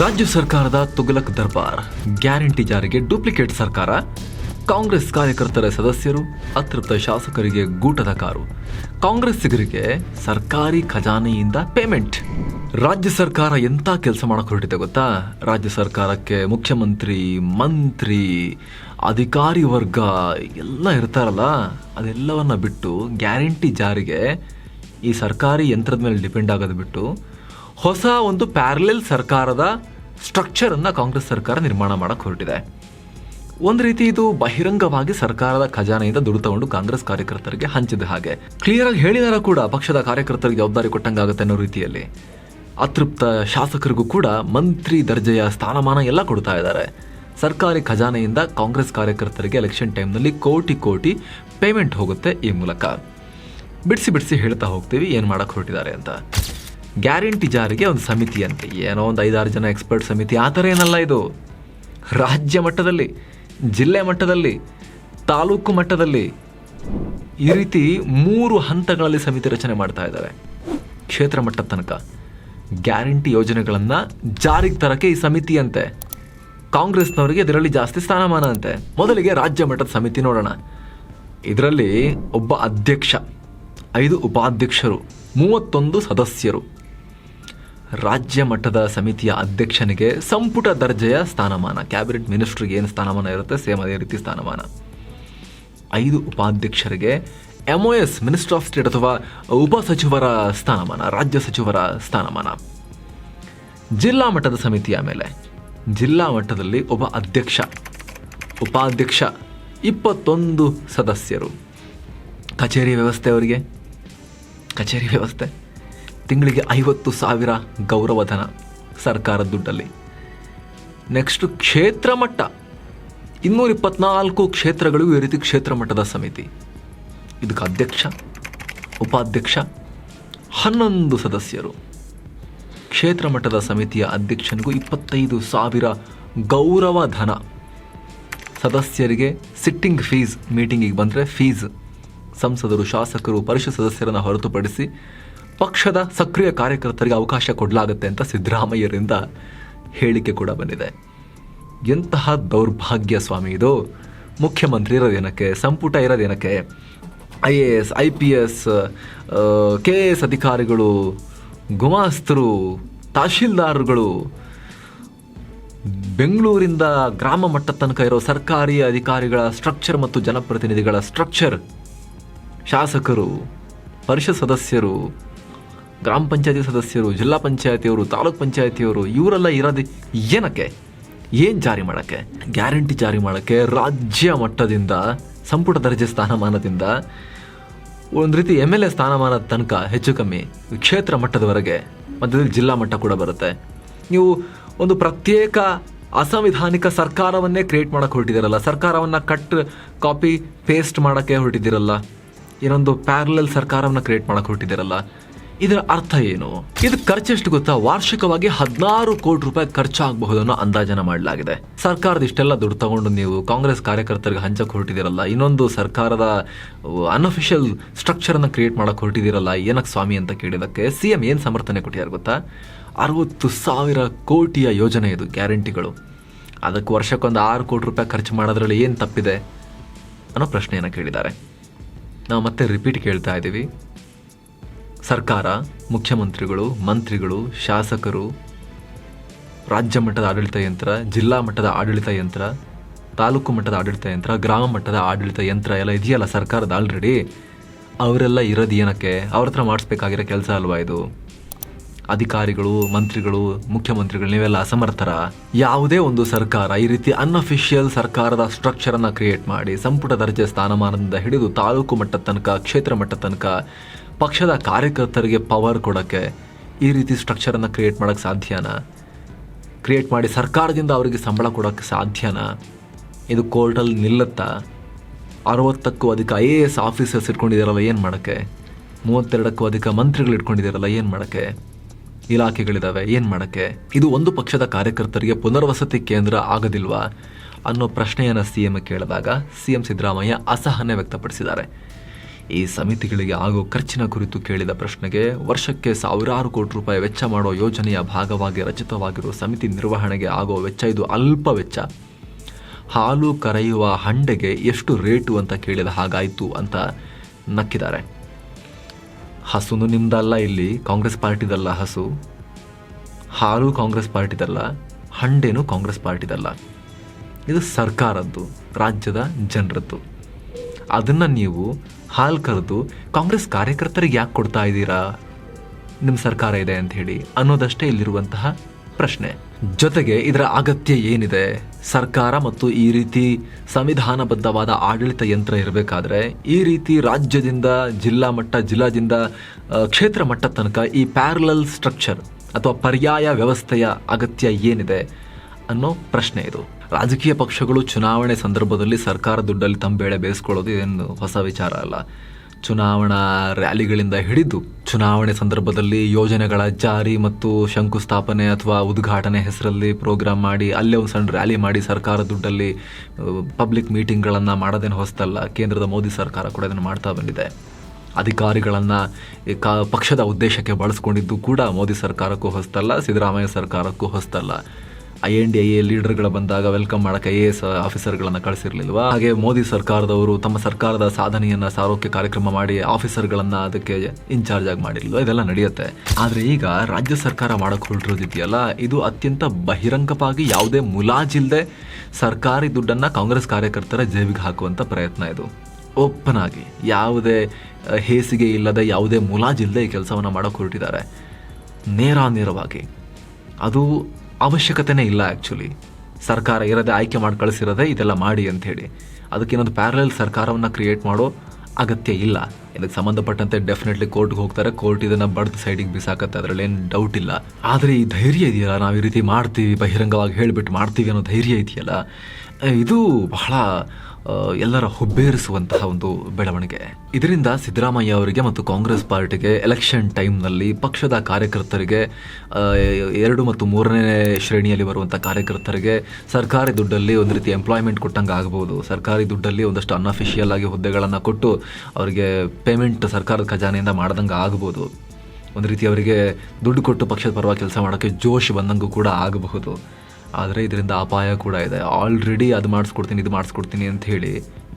ರಾಜ್ಯ ಸರ್ಕಾರದ ತುಗಲಕ್ ದರ್ಬಾರ್. ಗ್ಯಾರಂಟಿ ಜಾರಿಗೆ ಡೂಪ್ಲಿಕೇಟ್ ಸರ್ಕಾರ. ಕಾಂಗ್ರೆಸ್ ಕಾರ್ಯಕರ್ತರ ಸದಸ್ಯರು, ಅತೃಪ್ತ ಶಾಸಕರಿಗೆ ಗೂಟದ ಕಾರು. ಕಾಂಗ್ರೆಸ್ಸಿಗರಿಗೆ ಸರ್ಕಾರಿ ಖಜಾನೆಯಿಂದ ಪೇಮೆಂಟ್. ರಾಜ್ಯ ಸರ್ಕಾರ ಎಂಥ ಕೆಲಸ ಮಾಡಕ್ಕೆ ಹೊರಟಿದೆ ಗೊತ್ತಾ? ರಾಜ್ಯ ಸರ್ಕಾರಕ್ಕೆ ಮುಖ್ಯಮಂತ್ರಿ, ಮಂತ್ರಿ, ಅಧಿಕಾರಿ ವರ್ಗ ಎಲ್ಲ ಇರ್ತಾರಲ್ಲ, ಅದೆಲ್ಲವನ್ನು ಬಿಟ್ಟು ಗ್ಯಾರಂಟಿ ಜಾರಿಗೆ ಈ ಸರ್ಕಾರಿ ಯಂತ್ರದ ಮೇಲೆ ಡಿಪೆಂಡ್ ಆಗೋದು ಬಿಟ್ಟು ಹೊಸ ಒಂದು ಪ್ಯಾರಲೆಲ್ ಸರ್ಕಾರದ ಸ್ಟ್ರಕ್ಚರ್ ಅನ್ನ ಕಾಂಗ್ರೆಸ್ ಸರ್ಕಾರ ನಿರ್ಮಾಣ ಮಾಡಕ್ಕೆ ಹೊರಟಿದೆ. ಒಂದು ರೀತಿ ಇದು ಬಹಿರಂಗವಾಗಿ ಸರ್ಕಾರದ ಖಜಾನೆಯಿಂದ ದುಡ್ಡು ತಗೊಂಡು ಕಾಂಗ್ರೆಸ್ ಕಾರ್ಯಕರ್ತರಿಗೆ ಹಂಚಿದ ಹಾಗೆ. ಕ್ಲಿಯರ್ ಆಗಿ ಹೇಳಿದಾರ ಕೂಡ ಪಕ್ಷದ ಕಾರ್ಯಕರ್ತರಿಗೆ ಜವಾಬ್ದಾರಿ ಕೊಟ್ಟಂಗಾಗುತ್ತೆ ಅನ್ನೋ ರೀತಿಯಲ್ಲಿ. ಅತೃಪ್ತ ಶಾಸಕರಿಗೂ ಕೂಡ ಮಂತ್ರಿ ದರ್ಜೆಯ ಸ್ಥಾನಮಾನ ಎಲ್ಲ ಕೊಡ್ತಾ ಇದ್ದಾರೆ. ಸರ್ಕಾರಿ ಖಜಾನೆಯಿಂದ ಕಾಂಗ್ರೆಸ್ ಕಾರ್ಯಕರ್ತರಿಗೆ ಎಲೆಕ್ಷನ್ ಟೈಮ್ನಲ್ಲಿ ಕೋಟಿ ಕೋಟಿ ಪೇಮೆಂಟ್ ಹೋಗುತ್ತೆ ಈ ಮೂಲಕ. ಬಿಡಿಸಿ ಬಿಡಿಸಿ ಹೇಳ್ತಾ ಹೋಗ್ತೀವಿ ಏನು ಮಾಡಕ್ಕೆ ಹೊರಟಿದ್ದಾರೆ ಅಂತ. ಗ್ಯಾರಂಟಿ ಜಾರಿಗೆ ಒಂದು ಸಮಿತಿ ಅಂತೆ ಏನೋ ಒಂದು ಐದಾರು ಜನ ಎಕ್ಸ್ಪರ್ಟ್ ಸಮಿತಿ. ಆ ಥರ ಏನಲ್ಲ ಇದು? ರಾಜ್ಯ ಮಟ್ಟದಲ್ಲಿ, ಜಿಲ್ಲೆ ಮಟ್ಟದಲ್ಲಿ, ತಾಲೂಕು ಮಟ್ಟದಲ್ಲಿ ಈ ರೀತಿ ಮೂರು ಹಂತಗಳಲ್ಲಿ ಸಮಿತಿ ರಚನೆ ಮಾಡ್ತಾ ಇದ್ದಾರೆ. ಕ್ಷೇತ್ರ ಮಟ್ಟದ ತನಕ. ಗ್ಯಾರಂಟಿ ಯೋಜನೆಗಳನ್ನು ಜಾರಿಗೆ ತರಕ್ಕೆ ಈ ಸಮಿತಿ ಅಂತೆ ಕಾಂಗ್ರೆಸ್ನವರಿಗೆ ಇದರಲ್ಲಿ ಜಾಸ್ತಿ ಸ್ಥಾನಮಾನ ಅಂತೆ. ಮೊದಲಿಗೆ ರಾಜ್ಯ ಮಟ್ಟದ ಸಮಿತಿ ನೋಡೋಣ. ಇದರಲ್ಲಿ ಒಬ್ಬ ಅಧ್ಯಕ್ಷ, ಐದು ಉಪಾಧ್ಯಕ್ಷರು, ಮೂವತ್ತೊಂದು ಸದಸ್ಯರು. ರಾಜ್ಯ ಮಟ್ಟದ ಸಮಿತಿಯ ಅಧ್ಯಕ್ಷನಿಗೆ ಸಂಪುಟ ದರ್ಜೆಯ ಸ್ಥಾನಮಾನ, ಕ್ಯಾಬಿನೆಟ್ ಮಿನಿಸ್ಟ್ರಿಗೆ ಏನು ಸ್ಥಾನಮಾನ ಇರುತ್ತೆ? ಸೇಮ್ ಅದೇ ರೀತಿ ಸ್ಥಾನಮಾನ. ಐದು ಉಪಾಧ್ಯಕ್ಷರಿಗೆ M S minister of state ಅಥವಾ ಉಪ ಸಚಿವರ ಸ್ಥಾನಮಾನ, ರಾಜ್ಯ ಸಚಿವರ ಸ್ಥಾನಮಾನ. ಜಿಲ್ಲಾ ಮಟ್ಟದ ಸಮಿತಿಯ ಮೇಲೆ ಜಿಲ್ಲಾ ಮಟ್ಟದಲ್ಲಿ ಒಬ್ಬ ಅಧ್ಯಕ್ಷ, ಉಪಾಧ್ಯಕ್ಷ, ಇಪ್ಪತ್ತೊಂದು ಸದಸ್ಯರು. ಕಚೇರಿ ವ್ಯವಸ್ಥೆ ಅವರಿಗೆ? ಕಚೇರಿ ವ್ಯವಸ್ಥೆ? ತಿಂಗಳಿಗೆ ಐವತ್ತು ಸಾವಿರ ಗೌರವಧನ ಸರ್ಕಾರದ ದುಡ್ಡಲ್ಲಿ. ನೆಕ್ಸ್ಟ್ ಕ್ಷೇತ್ರ ಮಟ್ಟ. ಇನ್ನೂರ ಇಪ್ಪತ್ನಾಲ್ಕು ಕ್ಷೇತ್ರಗಳು ಈ ರೀತಿ ಕ್ಷೇತ್ರ ಮಟ್ಟದ ಸಮಿತಿ. ಇದಕ್ಕೆ ಅಧ್ಯಕ್ಷ, ಉಪಾಧ್ಯಕ್ಷ, ಹನ್ನೊಂದು ಸದಸ್ಯರು. ಕ್ಷೇತ್ರ ಮಟ್ಟದ ಸಮಿತಿಯ ಅಧ್ಯಕ್ಷನಿಗೂ ಇಪ್ಪತ್ತೈದು ಸಾವಿರ ಗೌರವ ಧನ ಸದಸ್ಯರಿಗೆ ಸಿಟ್ಟಿಂಗ್ ಫೀಸ್ ಮೀಟಿಂಗಿಗೆ ಬಂದರೆ ಫೀಸ್ ಸಂಸದರು, ಶಾಸಕರು, ಪರಿಷತ್ ಸದಸ್ಯರನ್ನು ಹೊರತುಪಡಿಸಿ ಪಕ್ಷದ ಸಕ್ರಿಯ ಕಾರ್ಯಕರ್ತರಿಗೆ ಅವಕಾಶ ಕೊಡಲಾಗುತ್ತೆ ಅಂತ ಸಿದ್ದರಾಮಯ್ಯರಿಂದ ಹೇಳಿಕೆ ಕೂಡ ಬಂದಿದೆ. ಎಂತಹ ದೌರ್ಭಾಗ್ಯ ಸ್ವಾಮಿ ಇದು. ಮುಖ್ಯಮಂತ್ರಿ ಇರೋದೇನಕ್ಕೆ ಸಂಪುಟ ಇರೋದೇನಕ್ಕೆ I A S, I P S K A S ಅಧಿಕಾರಿಗಳು, ಗುಮಾಸ್ತರು, ತಹಶೀಲ್ದಾರ್ಗಳು, ಬೆಂಗಳೂರಿಂದ ಗ್ರಾಮ ಮಟ್ಟದ ತನಕ ಇರೋ ಸರ್ಕಾರಿ ಅಧಿಕಾರಿಗಳ ಸ್ಟ್ರಕ್ಚರ್ ಮತ್ತು ಜನಪ್ರತಿನಿಧಿಗಳ ಸ್ಟ್ರಕ್ಚರ್, ಶಾಸಕರು, ಪರಿಷತ್ ಸದಸ್ಯರು ಗ್ರಾಮ ಪಂಚಾಯತಿ ಸದಸ್ಯರು, ಜಿಲ್ಲಾ ಪಂಚಾಯತಿಯವರು, ತಾಲೂಕ್ ಪಂಚಾಯತಿಯವರು, ಇವರೆಲ್ಲ ಇರೋದು ಏನಕ್ಕೆ? ಏನು ಜಾರಿ ಮಾಡೋಕ್ಕೆ? ಗ್ಯಾರಂಟಿ ಜಾರಿ ಮಾಡೋಕ್ಕೆ ರಾಜ್ಯ ಮಟ್ಟದಿಂದ, ಸಂಪುಟ ದರ್ಜೆ ಸ್ಥಾನಮಾನದಿಂದ ಒಂದು ರೀತಿ ಎಂ ಎಲ್ ಎ ಸ್ಥಾನಮಾನದ ತನಕ ಹೆಚ್ಚು ಕಮ್ಮಿ ಕ್ಷೇತ್ರ ಮಟ್ಟದವರೆಗೆ ಮಧ್ಯದಲ್ಲಿ ಜಿಲ್ಲಾ ಮಟ್ಟ ಕೂಡ ಬರುತ್ತೆ. ನೀವು ಒಂದು ಪ್ರತ್ಯೇಕ ಅಸಂವಿಧಾನಿಕ ಸರ್ಕಾರವನ್ನೇ ಕ್ರಿಯೇಟ್ ಮಾಡೋಕ್ಕೆ ಹೊರಟಿದ್ದೀರಲ್ಲ, ಸರ್ಕಾರವನ್ನು ಕಟ್ ಕಾಪಿ ಪೇಸ್ಟ್ ಮಾಡೋಕ್ಕೆ ಹೊರಟಿದ್ದೀರಲ್ಲ ಇನ್ನೊಂದು ಪ್ಯಾರಲಲ್ ಸರ್ಕಾರವನ್ನು ಕ್ರಿಯೇಟ್ ಮಾಡೋಕ್ಕೆ ಹೊರಟಿದ್ದೀರಲ್ಲ ಇದರ ಅರ್ಥ ಏನು? ಇದು ಖರ್ಚೆಷ್ಟು ಗೊತ್ತಾ? ವಾರ್ಷಿಕವಾಗಿ ಹದಿನಾರು ಕೋಟಿ ರೂಪಾಯಿ ಖರ್ಚಾಗಬಹುದು ಅನ್ನೋ ಅಂದಾಜನ ಮಾಡಲಾಗಿದೆ. ಸರ್ಕಾರದ ಇಷ್ಟೆಲ್ಲ ದುಡ್ಡು ತಗೊಂಡು ನೀವು ಕಾಂಗ್ರೆಸ್ ಕಾರ್ಯಕರ್ತರಿಗೆ ಹಂಚಕ್ಕೆ ಹೊರಟಿದ್ದೀರಲ್ಲ ಇನ್ನೊಂದು ಸರ್ಕಾರದ ಅನ್ಅಫಿಷಿಯಲ್ ಸ್ಟ್ರಕ್ಚರ್ ಅನ್ನ ಕ್ರಿಯೇಟ್ ಮಾಡಕ್ ಹೊರಟಿದ್ದೀರಲ್ಲ ಏನಕ್ಕೆ ಸ್ವಾಮಿ ಅಂತ ಕೇಳಿದಕ್ಕೆ ಸಿ ಎಂ ಏನು ಸಮರ್ಥನೆ ಕೊಟ್ಟಿದ್ದಾರೆ ಗೊತ್ತಾ? ಅರವತ್ತು ಸಾವಿರ ಕೋಟಿಯ ಯೋಜನೆ ಇದು, ಗ್ಯಾರಂಟಿಗಳು. ಅದಕ್ಕೆ ವರ್ಷಕ್ಕೊಂದು ಆರು ಕೋಟಿ ರೂಪಾಯಿ ಖರ್ಚು ಮಾಡೋದ್ರಲ್ಲಿ ಏನು ತಪ್ಪಿದೆ ಅನ್ನೋ ಪ್ರಶ್ನೆಯನ್ನು ಕೇಳಿದ್ದಾರೆ. ನಾವು ಮತ್ತೆ ರಿಪೀಟ್ ಕೇಳ್ತಾ ಇದ್ದೀವಿ. ಸರ್ಕಾರ, ಮುಖ್ಯಮಂತ್ರಿಗಳು, ಮಂತ್ರಿಗಳು, ಶಾಸಕರು, ರಾಜ್ಯ ಮಟ್ಟದ ಆಡಳಿತ ಯಂತ್ರ, ಜಿಲ್ಲಾ ಮಟ್ಟದ ಆಡಳಿತ ಯಂತ್ರ, ತಾಲೂಕು ಮಟ್ಟದ ಆಡಳಿತ ಯಂತ್ರ, ಗ್ರಾಮ ಮಟ್ಟದ ಆಡಳಿತ ಯಂತ್ರ ಎಲ್ಲ ಇದೆಯಲ್ಲ ಸರ್ಕಾರದ ಆಲ್ರೆಡಿ ಅವರೆಲ್ಲ ಇರೋದು ಏನಕ್ಕೆ? ಅವ್ರ ಹತ್ರ ಮಾಡಿಸ್ಬೇಕಾಗಿರೋ ಕೆಲಸ ಅಲ್ವಾ ಇದು? ಅಧಿಕಾರಿಗಳು, ಮಂತ್ರಿಗಳು, ಮುಖ್ಯಮಂತ್ರಿಗಳು, ನೀವೆಲ್ಲ ಅಸಮರ್ಥರ? ಯಾವುದೇ ಒಂದು ಸರ್ಕಾರ ಈ ರೀತಿ ಅನ್ಅಫಿಷಿಯಲ್ ಸರ್ಕಾರದ ಸ್ಟ್ರಕ್ಚರನ್ನು ಕ್ರಿಯೇಟ್ ಮಾಡಿ ಸಂಪುಟ ದರ್ಜೆ ಸ್ಥಾನಮಾನದಿಂದ ಹಿಡಿದು ತಾಲೂಕು ಮಟ್ಟದ ತನಕ, ಕ್ಷೇತ್ರ ಮಟ್ಟದ ತನಕ ಪಕ್ಷದ ಕಾರ್ಯಕರ್ತರಿಗೆ ಪವರ್ ಕೊಡೋಕ್ಕೆ ಈ ರೀತಿ ಸ್ಟ್ರಕ್ಚರನ್ನು ಕ್ರಿಯೇಟ್ ಮಾಡೋಕ್ಕೆ ಸಾಧ್ಯನಾ? ಕ್ರಿಯೇಟ್ ಮಾಡಿ ಸರ್ಕಾರದಿಂದ ಅವರಿಗೆ ಸಂಬಳ ಕೊಡೋಕ್ಕೆ ಸಾಧ್ಯನಾ? ಇದು ಕೋರ್ಟಲ್ಲಿ ನಿಲ್ಲುತ್ತಾ? ಅರವತ್ತಕ್ಕೂ ಅಧಿಕ ಐ ಎ ಎಸ್ ಆಫೀಸರ್ಸ್ ಇಟ್ಕೊಂಡಿದ್ದಾರಲ್ಲ ಏನು ಮಾಡೋಕ್ಕೆ? ಮೂವತ್ತೆರಡಕ್ಕೂ ಅಧಿಕ ಮಂತ್ರಿಗಳು ಇಟ್ಕೊಂಡಿದ್ದಾರಲ್ಲ ಏನು ಮಾಡೋಕ್ಕೆ? ಇಲಾಖೆಗಳಿದ್ದಾವೆ ಏನು ಮಾಡೋಕ್ಕೆ? ಇದು ಒಂದು ಪಕ್ಷದ ಕಾರ್ಯಕರ್ತರಿಗೆ ಪುನರ್ವಸತಿ ಕೇಂದ್ರ ಆಗೋದಿಲ್ವಾ? ಅನ್ನೋ ಪ್ರಶ್ನೆಯನ್ನು ಸಿ ಎಂ ಕೇಳಿದಾಗ ಸಿ ಎಂ ಸಿದ್ದರಾಮಯ್ಯ ಅಸಹನೆ ವ್ಯಕ್ತಪಡಿಸಿದ್ದಾರೆ. ಈ ಸಮಿತಿಗಳಿಗೆ ಆಗೋ ಖರ್ಚಿನ ಕುರಿತು ಕೇಳಿದ ಪ್ರಶ್ನೆಗೆ ವರ್ಷಕ್ಕೆ ಸಾವಿರಾರು ಕೋಟಿ ರೂಪಾಯಿ ವೆಚ್ಚ ಮಾಡೋ ಯೋಜನೆಯ ಭಾಗವಾಗಿ ರಚಿತವಾಗಿರುವ ಸಮಿತಿ ನಿರ್ವಹಣೆಗೆ ಆಗೋ ವೆಚ್ಚ ಇದು ಅಲ್ಪ ವೆಚ್ಚ. ಹಾಲು ಕರೆಯುವ ಹಂಡೆಗೆ ಎಷ್ಟು ರೇಟು ಅಂತ ಕೇಳಿದ ಹಾಗಾಯಿತು ಅಂತ ನಕ್ಕಿದ್ದಾರೆ. ಹಸುನು ನಿಮ್ದಲ್ಲ ಇಲ್ಲಿ, ಕಾಂಗ್ರೆಸ್ ಪಾರ್ಟಿದಲ್ಲ ಹಸು. ಹಾಲು ಕಾಂಗ್ರೆಸ್ ಪಾರ್ಟಿದಲ್ಲ, ಹಂಡೆನೂ ಕಾಂಗ್ರೆಸ್ ಪಾರ್ಟಿದಲ್ಲ. ಇದು ಸರ್ಕಾರದ್ದು, ರಾಜ್ಯದ ಜನರದ್ದು. ಅದನ್ನು ನೀವು ಹಾಲು ಕರೆದು, ಕಾಂಗ್ರೆಸ್ ಕಾರ್ಯಕರ್ತರಿಗೆ ಯಾಕೆ ಕೊಡ್ತಾ ಇದ್ದೀರಾ? ನಿಮ್ಮ ಸರ್ಕಾರ ಇದೆ ಅಂತ ಹೇಳಿ ಅನ್ನೋದಷ್ಟೇ ಇಲ್ಲಿರುವಂತಹ ಪ್ರಶ್ನೆ. ಜೊತೆಗೆ ಇದರ ಅಗತ್ಯ ಏನಿದೆ? ಸರ್ಕಾರ ಮತ್ತು ಈ ರೀತಿ ಸಂವಿಧಾನಬದ್ಧವಾದ ಆಡಳಿತ ಯಂತ್ರ ಇರಬೇಕಾದ್ರೆ, ಈ ರೀತಿ ರಾಜ್ಯದಿಂದ, ಜಿಲ್ಲಾ ಮಟ್ಟ, ಜಿಲ್ಲಾದಿಂದ ಕ್ಷೇತ್ರ ಮಟ್ಟ ತನಕ ಈ ಪ್ಯಾರಲಲ್ ಸ್ಟ್ರಕ್ಚರ್ ಅಥವಾ ಪರ್ಯಾಯ ವ್ಯವಸ್ಥೆಯ ಅಗತ್ಯ ಏನಿದೆ? ಅನ್ನೋ ಪ್ರಶ್ನೆ ಇದು. ರಾಜಕೀಯ ಪಕ್ಷಗಳು ಚುನಾವಣೆ ಸಂದರ್ಭದಲ್ಲಿ ಸರ್ಕಾರ ದುಡ್ಡಲ್ಲಿ ತಮ್ಮ ಬೇಳೆ ಬೇಯಿಸ್ಕೊಳ್ಳೋದು ಏನು ಹೊಸ ವಿಚಾರ ಅಲ್ಲ. ಚುನಾವಣಾ ರ್ಯಾಲಿಗಳಿಂದ ಹಿಡಿದು ಚುನಾವಣೆ ಸಂದರ್ಭದಲ್ಲಿ ಯೋಜನೆಗಳ ಜಾರಿ ಮತ್ತು ಶಂಕುಸ್ಥಾಪನೆ ಅಥವಾ ಉದ್ಘಾಟನೆ ಹೆಸರಲ್ಲಿ ಪ್ರೋಗ್ರಾಮ್ ಮಾಡಿ, ಅಲ್ಲೇ ಒಂದು ಸಣ್ಣ ರ್ಯಾಲಿ ಮಾಡಿ ಸರ್ಕಾರ ದುಡ್ಡಲ್ಲಿ ಪಬ್ಲಿಕ್ ಮೀಟಿಂಗ್ಗಳನ್ನು ಮಾಡೋದೇನು ಹೊಸ್ತಲ್ಲ ಕೇಂದ್ರದ ಮೋದಿ ಸರ್ಕಾರ ಕೂಡ ಇದನ್ನು ಮಾಡ್ತಾ ಬಂದಿದೆ. ಅಧಿಕಾರಿಗಳನ್ನು ಕ, ಪಕ್ಷದ ಉದ್ದೇಶಕ್ಕೆ ಬಳಸ್ಕೊಂಡಿದ್ದು ಕೂಡ ಮೋದಿ ಸರ್ಕಾರಕ್ಕೂ ಹೊಸ್ತಲ್ಲ ಸಿದ್ದರಾಮಯ್ಯ ಸರ್ಕಾರಕ್ಕೂ ಹೊಸ್ತಲ್ಲ I N D I A ಲೀಡರ್ಗಳ ಬಂದಾಗ ವೆಲ್ಕಮ್ ಮಾಡಕ್ಕೆ ಐ ಎ ಎಸ್ ಆಫೀಸರ್ಗಳನ್ನು ಕಳಿಸಿರ್ಲಿಲ್ವಾ? ಹಾಗೆ ಮೋದಿ ಸರ್ಕಾರದವರು ತಮ್ಮ ಸರ್ಕಾರದ ಸಾಧನೆಯನ್ನು ಸಾರೋಕೆ ಕಾರ್ಯಕ್ರಮ ಮಾಡಿ ಆಫೀಸರ್ಗಳನ್ನು ಅದಕ್ಕೆ ಇನ್ಚಾರ್ಜ್ ಆಗಿ ಮಾಡಿರ್ಲಿಲ್ವಾ ಇದೆಲ್ಲ ನಡೆಯುತ್ತೆ. ಆದರೆ ಈಗ ರಾಜ್ಯ ಸರ್ಕಾರ ಮಾಡಕ್ಕೆ ಹೊರಟಿರೋದಿದೆಯಲ್ಲ ಇದು ಅತ್ಯಂತ ಬಹಿರಂಗವಾಗಿ ಯಾವುದೇ ಮುಲಾಜಿಲ್ಲದೆ ಸರ್ಕಾರಿ ದುಡ್ಡನ್ನು ಕಾಂಗ್ರೆಸ್ ಕಾರ್ಯಕರ್ತರ ಜೇಬಿಗೆ ಹಾಕುವಂಥ ಪ್ರಯತ್ನ ಇದು. ಓಪನ್ ಆಗಿ ಯಾವುದೇ ಹೇಸಿಗೆ ಇಲ್ಲದೆ ಯಾವುದೇ ಮುಲಾಜಿಲ್ಲದೆ ಈ ಕೆಲಸವನ್ನು ಮಾಡೋಕೆ ಹೊರಟಿದ್ದಾರೆ ನೇರ ನೇರವಾಗಿ. ಅದು ಅವಶ್ಯಕತೆನೇ ಇಲ್ಲ ಆ್ಯಕ್ಚುಲಿ ಸರ್ಕಾರ ಇರದೆ ಆಯ್ಕೆ ಮಾಡಿ ಕಳಿಸಿರೋದೇ ಇದೆಲ್ಲ ಮಾಡಿ ಅಂಥೇಳಿ ಅದಕ್ಕೆ ಇನ್ನೊಂದು ಪ್ಯಾರಲಲ್ ಸರ್ಕಾರವನ್ನು ಕ್ರಿಯೇಟ್ ಮಾಡೋ ಅಗತ್ಯ ಇಲ್ಲ. ಇದಕ್ಕೆ ಸಂಬಂಧಪಟ್ಟಂತೆ ಡೆಫಿನೆಟ್ಲಿ ಕೋರ್ಟ್ಗೆ ಹೋಗ್ತಾರೆ. ಕೋರ್ಟ್ ಇದನ್ನು ಬಡ್ದು ಸೈಡಿಗೆ ಬಿಸಾಕತ್ತೆ. ಅದರಲ್ಲಿ ಏನು ಡೌಟ್ ಇಲ್ಲ. ಆದರೆ ಈ ಧೈರ್ಯ ಇದೆಯಲ್ಲ? ನಾವು ಈ ರೀತಿ ಮಾಡ್ತೀವಿ, ಬಹಿರಂಗವಾಗಿ ಹೇಳಿಬಿಟ್ಟು ಮಾಡ್ತೀವಿ ಅನ್ನೋ ಧೈರ್ಯ ಇದೆಯಲ್ಲ? ಇದು ಬಹಳ ಎಲ್ಲರ ಹುಬ್ಬೇರಿಸುವಂತಹ ಒಂದು ಬೆಳವಣಿಗೆ. ಇದರಿಂದ ಸಿದ್ದರಾಮಯ್ಯ ಅವರಿಗೆ ಮತ್ತು ಕಾಂಗ್ರೆಸ್ ಪಾರ್ಟಿಗೆ ಎಲೆಕ್ಷನ್ ಟೈಮ್ನಲ್ಲಿ ಪಕ್ಷದ ಕಾರ್ಯಕರ್ತರಿಗೆ ಎರಡು ಮತ್ತು ಮೂರನೇ ಶ್ರೇಣಿಯಲ್ಲಿ ಬರುವಂಥ ಕಾರ್ಯಕರ್ತರಿಗೆ ಸರ್ಕಾರಿ ದುಡ್ಡಲ್ಲಿ ಒಂದು ರೀತಿ ಎಂಪ್ಲಾಯ್ಮೆಂಟ್ ಕೊಟ್ಟಂಗೆ ಆಗ್ಬೋದು. ಸರ್ಕಾರಿ ದುಡ್ಡಲ್ಲಿ ಒಂದಷ್ಟು ಅನ್ಅಫಿಷಿಯಲ್ ಆಗಿ ಹುದ್ದೆಗಳನ್ನು ಕೊಟ್ಟು ಅವರಿಗೆ ಪೇಮೆಂಟ್ ಸರ್ಕಾರದ ಖಜಾನೆಯಿಂದ ಮಾಡ್ದಂಗೆ ಆಗ್ಬೋದು. ಒಂದು ರೀತಿ ಅವರಿಗೆ ದುಡ್ಡು ಕೊಟ್ಟು ಪಕ್ಷದ ಪರವಾಗಿ ಕೆಲಸ ಮಾಡೋಕ್ಕೆ ಜೋಶ್ ಬಂದಂಗೂ ಕೂಡ ಆಗಬಹುದು. ಆದರೆ ಇದರಿಂದ ಅಪಾಯ ಕೂಡ ಇದೆ. ಆಲ್ರೆಡಿ ಅದು ಮಾಡಿಸ್ಕೊಡ್ತೀನಿ, ಇದು ಮಾಡಿಸ್ಕೊಡ್ತೀನಿ ಅಂತ ಹೇಳಿ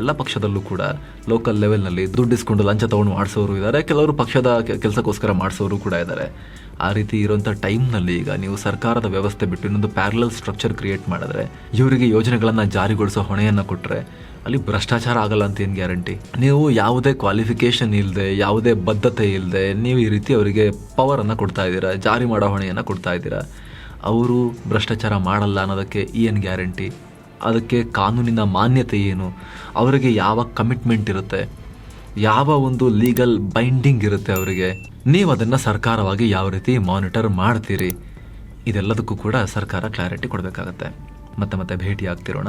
ಎಲ್ಲ ಪಕ್ಷದಲ್ಲೂ ಕೂಡ ಲೋಕಲ್ ಲೆವೆಲ್ನಲ್ಲಿ ದುಡ್ಡು ಇಸ್ಕೊಂಡು ಲಂಚ ತೊಗೊಂಡು ಮಾಡಿಸೋರು ಇದ್ದಾರೆ ಕೆಲವರು ಪಕ್ಷದ ಕೆಲಸಕ್ಕೋಸ್ಕರ ಮಾಡಿಸೋರು ಕೂಡ ಇದ್ದಾರೆ ಆ ರೀತಿ ಇರುವಂಥ ಟೈಮ್ನಲ್ಲಿ ಈಗ ನೀವು ಸರ್ಕಾರದ ವ್ಯವಸ್ಥೆ ಬಿಟ್ಟು ಇನ್ನೊಂದು ಪ್ಯಾರಲಲ್ ಸ್ಟ್ರಕ್ಚರ್ ಕ್ರಿಯೇಟ್ ಮಾಡಿದ್ರೆ, ಇವರಿಗೆ ಯೋಜನೆಗಳನ್ನು ಜಾರಿಗೊಳಿಸೋ ಹೊಣೆಯನ್ನು ಕೊಟ್ಟರೆ ಅಲ್ಲಿ ಭ್ರಷ್ಟಾಚಾರ ಆಗಲ್ಲ ಅಂತ ಏನು ಗ್ಯಾರಂಟಿ ನೀವು ಯಾವುದೇ ಕ್ವಾಲಿಫಿಕೇಶನ್ ಇಲ್ಲದೆ ಯಾವುದೇ ಬದ್ಧತೆ ಇಲ್ಲದೆ ನೀವು ಈ ರೀತಿ ಅವರಿಗೆ ಪವರನ್ನು ಕೊಡ್ತಾ ಇದ್ದೀರಾ, ಜಾರಿ ಮಾಡೋ ಹೊಣೆಯನ್ನು ಕೊಡ್ತಾ ಇದ್ದೀರಾ? ಅವರು ಭ್ರಷ್ಟಾಚಾರ ಮಾಡಲ್ಲ ಅನ್ನೋದಕ್ಕೆ ಏನು ಗ್ಯಾರಂಟಿ? ಅದಕ್ಕೆ ಕಾನೂನಿನ ಮಾನ್ಯತೆ ಏನು? ಅವರಿಗೆ ಯಾವ ಕಮಿಟ್ಮೆಂಟ್ ಇರುತ್ತೆ? ಯಾವ ಒಂದು ಲೀಗಲ್ ಬೈಂಡಿಂಗ್ ಇರುತ್ತೆ ಅವರಿಗೆ? ನೀವು ಅದನ್ನು ಸರ್ಕಾರವಾಗಿ ಯಾವ ರೀತಿ ಮಾನಿಟರ್ ಮಾಡ್ತೀರಿ? ಇದೆಲ್ಲದಕ್ಕೂ ಕೂಡ ಸರ್ಕಾರ ಕ್ಲಾರಿಟಿ ಕೊಡಬೇಕಾಗತ್ತೆ. ಮತ್ತೆ ಮತ್ತೆ ಭೇಟಿ ಆಗ್ತಿರೋಣ